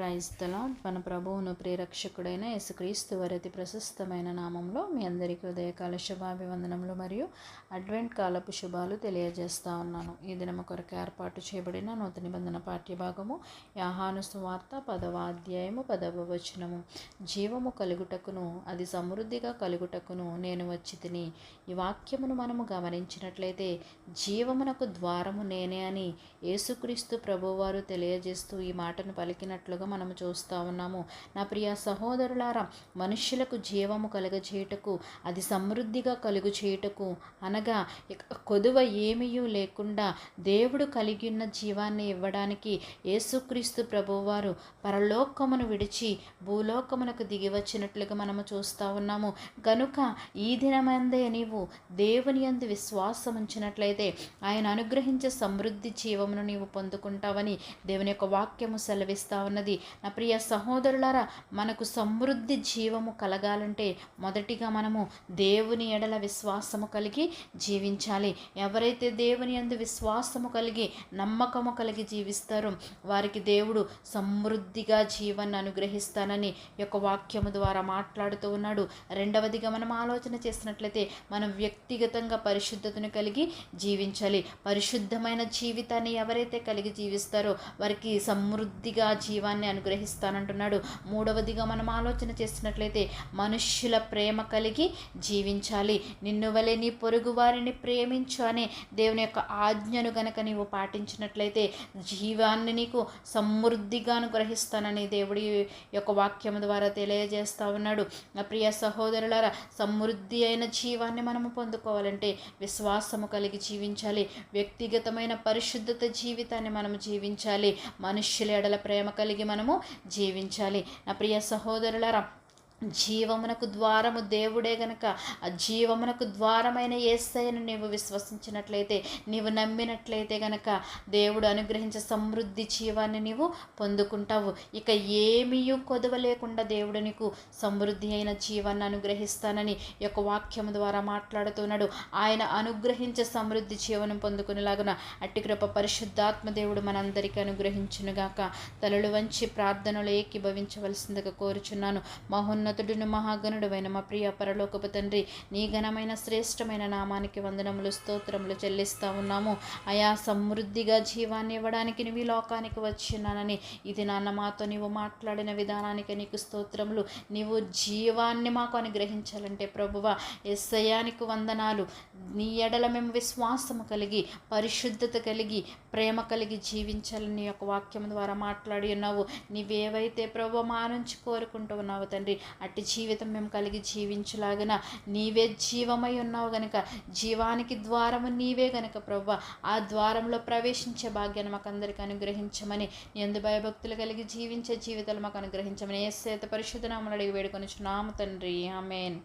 క్రైస్తల మన ప్రభువును ప్రేరక్షకుడైన యేసుక్రీస్తు వారి అతి ప్రశస్తమైన నామంలో మీ అందరికీ ఉదయకాల శుభాభివందనములు మరియు అడ్వెంట్ కాలపు శుభాలు తెలియజేస్తా ఉన్నాను. ఈ దినము కొరకు ఏర్పాటు చేయబడిన నూతన నిబంధన పాఠ్యభాగము యాహాను సువార్త పదవ అధ్యాయము పదవ వచనము. జీవము కలుగుటకును అది సమృద్ధిగా కలుగుటకును నేను వచ్చి తిని ఈ వాక్యమును మనము గమనించినట్లయితే జీవమునకు ద్వారము నేనే అని యేసుక్రీస్తు ప్రభువారు తెలియజేస్తూ ఈ మాటను పలికినట్లుగా మనము చూస్తూ ఉన్నాము. నా ప్రియ సహోదరులారా మనుష్యులకు జీవము కలుగజేయటకు అది సమృద్ధిగా కలుగు చేయుటకు అనగా కొదువ ఏమీయూ లేకుండా దేవుడు కలిగి ఉన్న జీవాన్ని ఇవ్వడానికి యేసుక్రీస్తు ప్రభువారు పరలోకమును విడిచి భూలోకమునకు దిగి వచ్చినట్లుగా మనము చూస్తూ ఉన్నాము. కనుక ఈ దినమందే నీవు దేవుని అందు విశ్వాసం ఉంచినట్లయితే ఆయన అనుగ్రహించే సమృద్ధి జీవమును నీవు పొందుకుంటావని దేవుని యొక్క వాక్యము సెలవిస్తూ ఉన్నది. నా ప్రియ సహోదరులారా మనకు సమృద్ధి జీవము కలగాలంటే మొదటిగా మనము దేవుని ఎడల విశ్వాసము కలిగి జీవించాలి. ఎవరైతే దేవుని యందు విశ్వాసము కలిగి నమ్మకము కలిగి జీవిస్తారో వారికి దేవుడు సమృద్ధిగా జీవాన్ని అనుగ్రహిస్తానని యొక్క వాక్యము ద్వారా మాట్లాడుతూ ఉన్నాడు. రెండవదిగా మనం ఆలోచన చేసినట్లయితే మనం వ్యక్తిగతంగా పరిశుద్ధతను కలిగి జీవించాలి. పరిశుద్ధమైన జీవితాన్ని ఎవరైతే కలిగి జీవిస్తారో వారికి సమృద్ధిగా జీవాన్ని అనుగ్రహిస్తానంటున్నాడు. మూడవదిగా మనం ఆలోచన చేసినట్లయితే మనుష్యుల ప్రేమ కలిగి జీవించాలి. నిన్ను వలె నీ పొరుగు వారిని ప్రేమించు అనే దేవుని యొక్క ఆజ్ఞను గనక నీవు పాటించినట్లయితే జీవాన్ని నీకు సమృద్ధిగా అనుగ్రహిస్తానని దేవుడి యొక్క వాక్యం ద్వారా తెలియజేస్తా ఉన్నాడు. నా ప్రియ సహోదరులారా సమృద్ధి అయిన జీవాన్ని మనము పొందుకోవాలంటే విశ్వాసము కలిగి జీవించాలి. వ్యక్తిగతమైన పరిశుద్ధత జీవితాన్ని మనము జీవించాలి. మనుష్యుల ఎడల ప్రేమ కలిగి మనము జీవించాలి. నా ప్రియ సహోదరులరా జీవమునకు ద్వారము దేవుడే గనక ఆ జీవమునకు ద్వారమైన ఏసయ్యను నీవు విశ్వసించినట్లయితే నీవు నమ్మినట్లయితే గనక దేవుడు అనుగ్రహించే సమృద్ధి జీవాన్ని నీవు పొందుకుంటావు. ఇక ఏమీ కొదవ లేకుండా దేవుడు నీకు సమృద్ధి అయిన జీవాన్ని అనుగ్రహిస్తానని ఈ యొక్క వాక్యం ద్వారా మాట్లాడుతున్నాడు. ఆయన అనుగ్రహించే సమృద్ధి జీవనం పొందుకునేలాగున అట్టి కృప పరిశుద్ధాత్మ దేవుడు మనందరికీ అనుగ్రహించునుగాక. తలలు వంచి ప్రార్థనలు ఏకీభవించవలసిందిగా కోరుచున్నాను. మహోన్న ఉన్నతుడును మహాగణుడువైన మా ప్రియ పరలోకపు తండ్రి నీ ఘనమైన శ్రేష్టమైన నామానికి వందనములు స్తోత్రములు చెల్లిస్తా ఉన్నాము. అయా సమృద్ధిగా జీవాన్ని ఇవ్వడానికి నువ్వు ఈ లోకానికి వచ్చినానని. ఇది నాన్న మాతో నీవు మాట్లాడిన విధానానికి నీకు స్తోత్రములు. నీవు జీవాన్ని మాకు అనుగ్రహించాలంటే ప్రభువ ఎస్సయానికి వందనాలు. నీ ఎడల మేము విశ్వాసము కలిగి పరిశుద్ధత కలిగి ప్రేమ కలిగి జీవించాలని నీ యొక్క వాక్యం ద్వారా మాట్లాడి ఉన్నావు. నీవేవైతే ప్రభు మా నుంచి కోరుకుంటూ ఉన్నావు తండ్రి అట్టి జీవితం మేము కలిగి జీవించలాగిన నీవే జీవమై ఉన్నావు గనక. జీవానికి ద్వారము నీవే గనక ప్రభు ఆ ద్వారంలో ప్రవేశించే భాగ్యాన్ని మాకు అందరికీ అనుగ్రహించమని ఎందు భయభక్తులు కలిగి జీవించే జీవితాలు మాకు అనుగ్రహించమని ఏ సేత పరిశుద్ధనామలు అడిగి వేడుకొని నామ తండ్రి. ఆమెన్.